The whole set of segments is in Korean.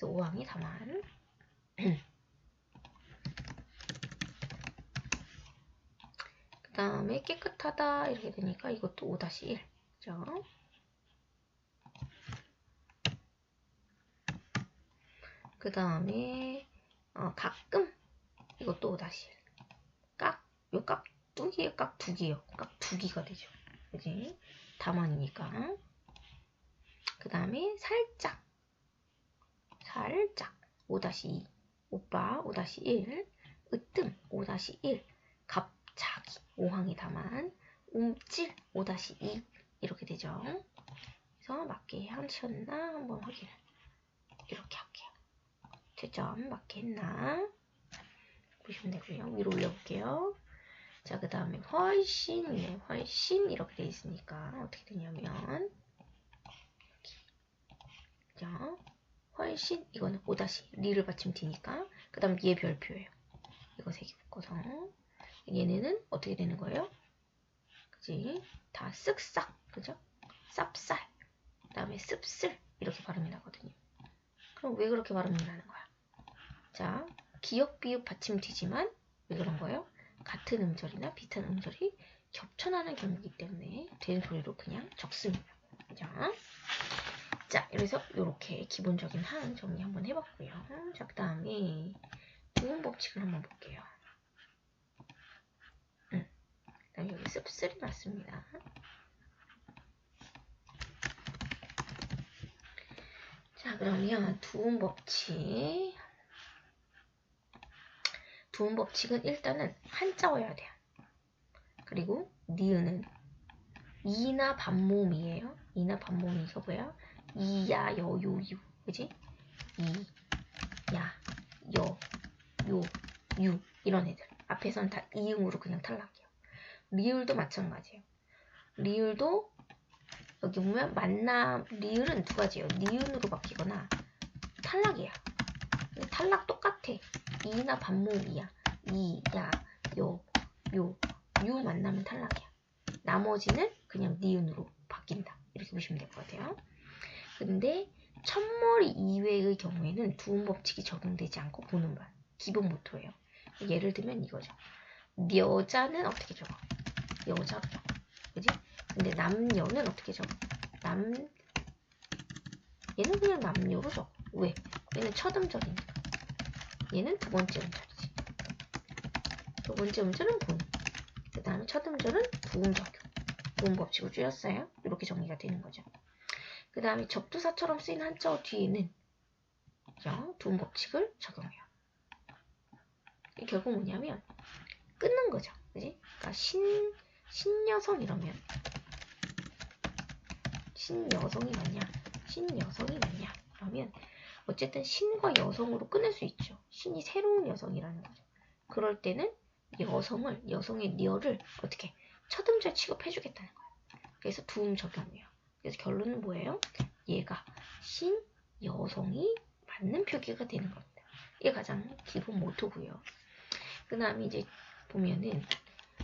그래서 5항이 다만. 그 다음에 깨끗하다 이렇게 되니까 이것도 5-1. 그죠? 그 다음에 어, 가끔 이것도 5-1. 깍, 요 깍두기에 깍두기요. 깍두기가 되죠. 그지? 다만이니까. 그 다음에 살짝 살짝 5-2 오빠 5-1 으뜸 5-1 갑자기 5항이 다만 움찔 5-2 이렇게 되죠. 그래서 맞게 하셨나 한번 확인을 이렇게 할게요. 채점 맞게 했나 보시면 되고요. 위로 올려볼게요. 자, 그 다음에 훨씬, 예, 훨씬 이렇게 돼 있으니까 어떻게 되냐면 자, 훨씬 이거는 5 리를 받침 뒤니까 그 다음 얘 별표예요. 이거 세 개 묶어서 얘네는 어떻게 되는 거예요? 그지? 다 쓱싹 그죠? 쌉쌀 그 다음에 씁쓸 이렇게 발음이 나거든요. 그럼 왜 그렇게 발음이 나는 거야? 자, 기역 비읍 받침 뒤지만 왜 그런 거예요? 같은 음절이나 비슷한 음절이 겹쳐나는 경우이기 때문에 된 소리로 그냥 적습니다. 자, 자, 그래서 이렇게 기본적인 항 정리 한번 해봤고요. 자, 그 다음에 부분 법칙을 한번 볼게요. 음, 여기 씁쓸이 맞습니다. 자, 그러면 두음 법칙. 두음 법칙은 일단은 한자어야 돼요. 그리고 니은은 이나 반모음이에요. 이나 반모음이가 뭐야? 이야 여요유 그지? 이, 야, 여, 요, 유 이런 애들 앞에서는 다 이응으로 그냥 탈락이에요. 리을도 마찬가지예요. 리을도 여기 보면 만남 리을은 두 가지예요. 니은으로 바뀌거나 탈락이야. 탈락 똑같아. 이나 반모음이야. 이, 야, 요, 요, 유 만나면 탈락이야. 나머지는 그냥 니은으로 바뀐다. 이렇게 보시면 될 것 같아요. 근데 첫머리 이외의 경우에는 두음 법칙이 적용되지 않고 보는 말 기본 모토예요. 예를 들면 이거죠. 여자는 어떻게 적어? 여자로 적어. 그지? 근데 남녀는 어떻게 적어? 남 얘는 그냥 남녀로 적어. 왜? 얘는 첫 음절이니까. 얘는 두 번째 음절이지. 두 번째 음절은 본. 그 다음에 첫 음절은 부음 적용. 부음 법칙을 줄였어요. 이렇게 정리가 되는 거죠. 그 다음에 접두사처럼 쓰인 한자어 뒤에는 두음 법칙을 적용해요. 결국 뭐냐면 끊는 거죠. 그지? 그러니까 신, 신여성 이러면 신여성이 맞냐? 신여성이 맞냐? 그러면 어쨌든 신과 여성으로 끊을 수 있죠. 신이 새로운 여성이라는 거죠. 그럴 때는 여성을, 여성의 리얼을 어떻게 첫음절 취급해주겠다는 거예요. 그래서 두음 적용이에요. 그래서 결론은 뭐예요? 얘가 신, 여성이 맞는 표기가 되는 겁니다. 이게 가장 기본 모토고요. 그 다음에 이제 보면은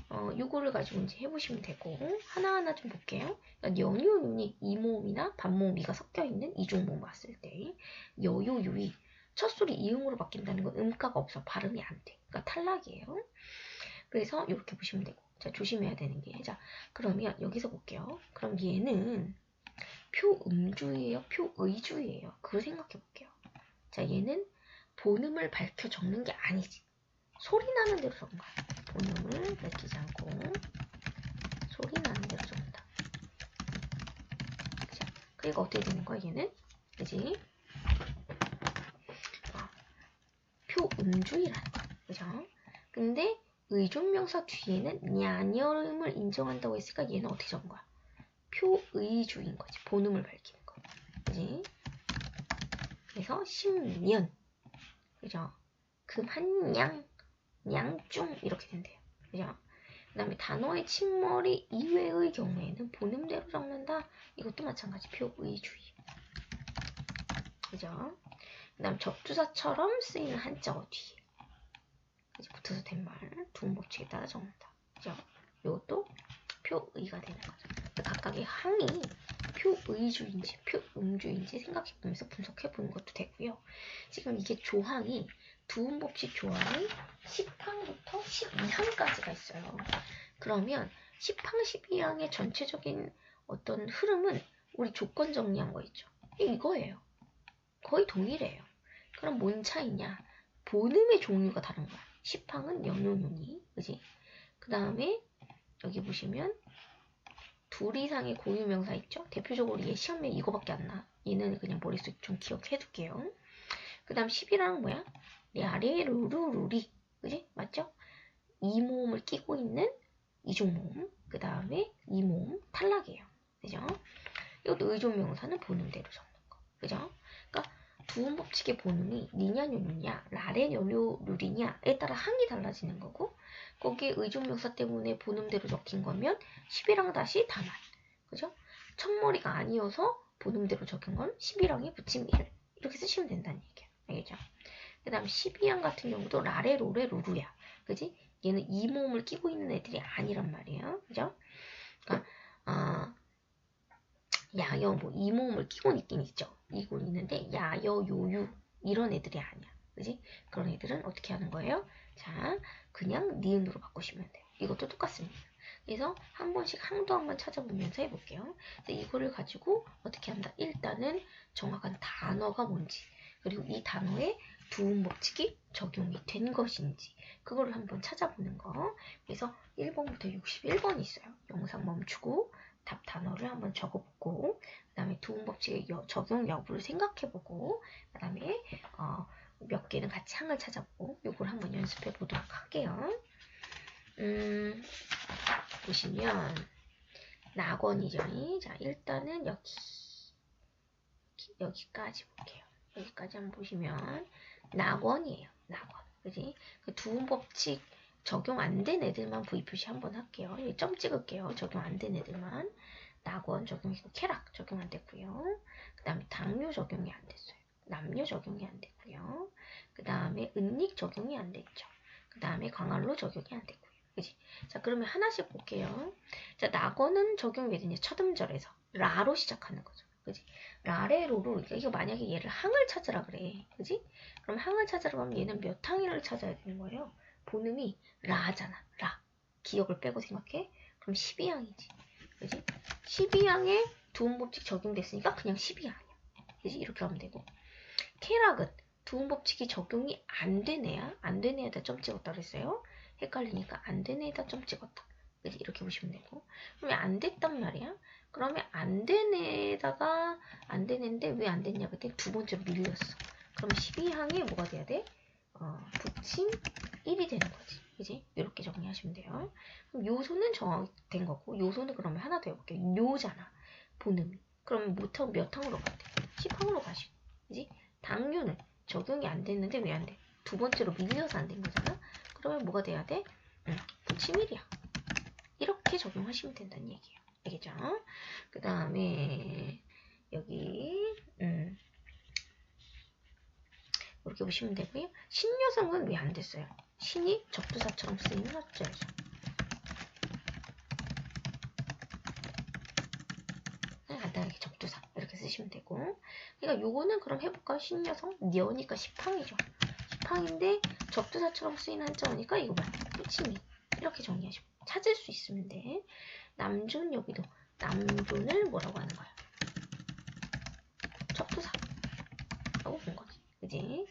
어, 요거를 가지고 이제 해보시면 되고 하나하나 좀 볼게요. 그러니까 연유윤이 이모음이나 반모음이가 섞여있는 이종모 봤을 때 여유유이 첫 소리 이응으로 바뀐다는 건 음가가 없어 발음이 안 돼. 그러니까 탈락이에요. 그래서 이렇게 보시면 되고 자 조심해야 되는 게 자 그러면 여기서 볼게요. 그럼 얘는 표음주예요? 표의주예요? 그거 생각해 볼게요. 자, 얘는 본음을 밝혀 적는 게 아니지. 소리 나는 대로 적는 거야. 본음을 밝히지 않고 소리 나는 대로 적는다. 자, 그러니까 어떻게 되는 거야, 얘는? 그지? 어, 표음주의라는 거야. 그죠? 근데 의존명사 뒤에는 냐녀음을 인정한다고 했으니까 얘는 어떻게 적은 거야? 표의주인 거지. 본음을 밝히는 거. 그지? 그래서 10년. 그죠? 금한양, 양중 이렇게 된대요. 그죠? 그 다음에 단어의 침머리 이외의 경우에는 본음대로 적는다. 이것도 마찬가지 표의주의. 그죠? 그 다음 접두사처럼 쓰이는 한자어 뒤에. 이제 붙어서 된 말, 두음 법칙에 따라 적는다. 그죠? 이것도 표의가 되는 거죠. 각각의 항이 표의주인지 표음주인지 생각해보면서 분석해보는 것도 되고요. 지금 이게 조항이 두음법칙 조항이 10항부터 12항까지가 있어요. 그러면 10항, 12항의 전체적인 어떤 흐름은 우리 조건 정리한 거 있죠. 이거예요. 거의 동일해요. 그럼 뭔 차이냐? 본음의 종류가 다른 거야. 10항은 연호용이, 그지? 그 다음에 여기 보시면 둘 이상의 고유명사 있죠? 대표적으로 얘 시험에 이거밖에 안 나. 얘는 그냥 머릿속에 좀 기억해 둘게요. 그 다음 10이랑 뭐야? 야레 루루루리. 그지? 맞죠? 이 모음을 끼고 있는 이중모음. 그 다음에 이 모음 탈락이에요. 그죠? 이것도 의존 명사는 본음대로 적는 거. 그죠? 두음 법칙의 본음이 니냐뇨뇨냐, 라레 뇨뇨루리냐에 따라 항이 달라지는 거고 거기에 의존 명사 때문에 본음대로 적힌 거면 10이랑 다시 단환. 그죠? 첫머리가 아니어서 본음대로 적힌 건 10이랑에 붙임 1. 이렇게 쓰시면 된다는 얘기야. 알겠죠? 그 다음 12항 같은 경우도 라레, 로레, 루루야. 그지? 얘는 이 모음을 끼고 있는 애들이 아니란 말이에요. 그죠? 그러니까, 어, 야여, 뭐, 이 모음을 끼고 있긴 있죠. 이고 있는데, 야여, 요유. 이런 애들이 아니야. 그지? 그런 애들은 어떻게 하는 거예요? 자, 그냥 니은으로 바꾸시면 돼요. 이것도 똑같습니다. 그래서 한 번씩 항도 한번 찾아보면서 해볼게요. 이거를 가지고 어떻게 한다? 일단은 정확한 단어가 뭔지, 그리고 이 단어에 두음 법칙이 적용이 된 것인지, 그거를 한번 찾아보는 거. 그래서 1번부터 61번이 있어요. 영상 멈추고 답 단어를 한번 적어보고, 그 다음에 두음 법칙의 여, 적용 여부를 생각해보고, 그 다음에 어, 몇 개는 같이 항을 찾아보고 요걸 한번 연습해 보도록 할게요. 음, 보시면 낙원이죠. 자, 일단은 여기 여기까지 볼게요. 여기까지 한번 보시면 낙원이에요. 낙원. 그지? 그 두음 법칙 적용 안 된 애들만 부의 표시 한번 할게요. 여기 점 찍을게요. 적용 안 된 애들만. 낙원 적용이고 쾌락 적용 안 됐고요. 그 다음에 당뇨 적용이 안 됐어요. 남녀 적용이 안 됐고요. 그 다음에 은닉 적용이 안 됐죠. 그 다음에 광활로 적용이 안 됐고요. 그지? 자, 그러면 하나씩 볼게요. 자, 낙원은 적용이 왜 되냐? 첫 음절에서 라로 시작하는 거죠. 그지? 라레로로 이거 만약에 얘를 항을 찾으라 그래. 그지? 그럼 항을 찾으라 하면 얘는 몇 항을 찾아야 되는 거예요? 본음이 라잖아. 라. 기억을 빼고 생각해. 그럼 12항이지. 그지? 12항에 두음 법칙 적용됐으니까 그냥 12항이야. 그지? 이렇게 하면 되고. 쾌락은 두음 법칙이 적용이 안 되네야 안 되네에다 점 찍었다 그랬어요. 헷갈리니까 안 되네에다 점 찍었다. 그지 이렇게 보시면 되고 그러면 안 됐단 말이야. 그러면 안 되네에다가 안 되는데 왜 안 됐냐 그때 두 번째로 밀렸어. 그럼 12항에 뭐가 돼야 돼? 어, 붙임 1이 되는 거지. 그지? 이렇게 정리하시면 돼요. 그럼 요소는 정확된 거고 요소는 그러면 하나 더 해볼게요. 요잖아. 본음이. 몇, 항, 몇 항으로 가야 돼? 10항으로 가시고. 그지? 당뇨는 적용이 안 됐는데 왜 안 돼? 두 번째로 밀려서 안 된 거잖아? 그러면 뭐가 돼야 돼? 응, 붙임일이야. 이렇게 적용하시면 된다는 얘기예요. 알겠죠? 그 다음에 여기 음, 이렇게 보시면 되고요. 신여성은 왜 안 됐어요? 신이 적두사처럼 쓰이는 어쩌죠? 간단하게 적두사 이렇게 쓰시면 되고 그러니까 요거는 그럼 해볼까요? 신여성 니어니까 10항이죠. 10항인데 적두사처럼 쓰인 한자어니까 이거 뭐야? 끝이미 이렇게 정리하시고 찾을 수 있으면 돼. 남준 여기도 남준을 뭐라고 하는 거야? 적두사 라고 본 거지. 그지?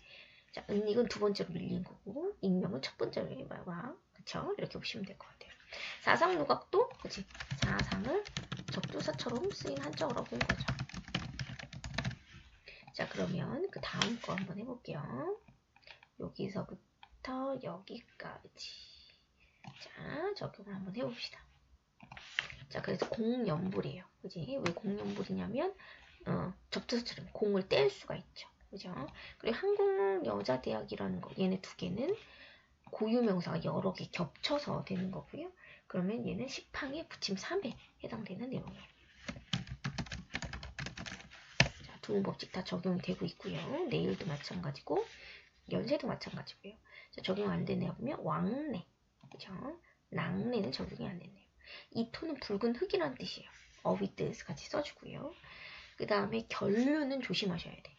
자, 은닉은 두 번째로 밀린 거고 익명은 첫 번째로 말과 그쵸? 이렇게 보시면 될 것 같아요. 사상 누각도 그지? 사상을 적두사처럼 쓰인 한자어라고 본 거죠. 자, 그러면 그 다음 거 한번 해볼게요. 여기서부터 여기까지. 자, 적용을 한번 해봅시다. 자, 그래서 공연불이에요. 그지? 왜 공연불이냐면, 어, 적두사처럼 공을 뗄 수가 있죠. 그죠? 그리고 한국여자대학이라는 거, 얘네 두 개는 고유명사가 여러 개 겹쳐서 되는 거고요. 그러면 얘는 10항에 붙임 3에 해당되는 내용이에요. 자, 두 법칙 다 적용이 되고 있고요. 내일도 마찬가지고 연세도 마찬가지고요. 자, 적용 안 되네 보면 왕래, 그죠? 랑래는 적용이 안 되네요. 이 토는 붉은 흙이란 뜻이에요. 어비뜻 같이 써주고요. 그 다음에 결류는 조심하셔야 돼.